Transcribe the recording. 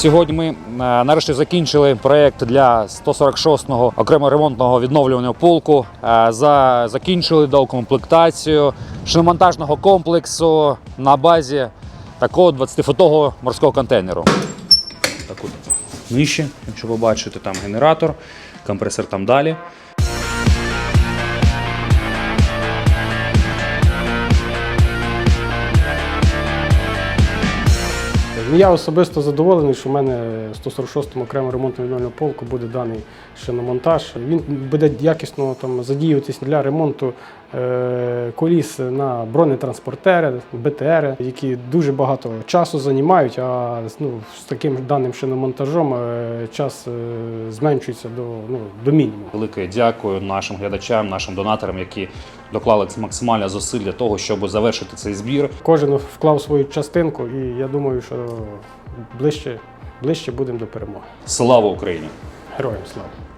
Сьогодні ми е, нарешті закінчили проєкт для 146-го окремо ремонтного відновлювального полку. Е, закінчили доукомплектацію шиномонтажного комплексу на базі такого 20-футового морського контейнеру. Так от нижче, якщо ви бачите, там генератор, компресор там далі. Я особисто задоволений, що в мене 146-му окремо ремонтно відновлювальному полку буде даний шиномонтаж. Він буде якісно там задіюватись для ремонту коліс на бронетранспортери, БТРи, які дуже багато часу займають, а ну, з таким даним шиномонтажом е, час е, зменшується до, ну, до мінімуму. Велике дякую нашим глядачам, нашим донаторам, які доклали максимально зусиль для того, щоб завершити цей збір. Кожен вклав свою частинку, і я думаю, що ближче, ближче будемо до перемоги. Слава Україні! Героям слава!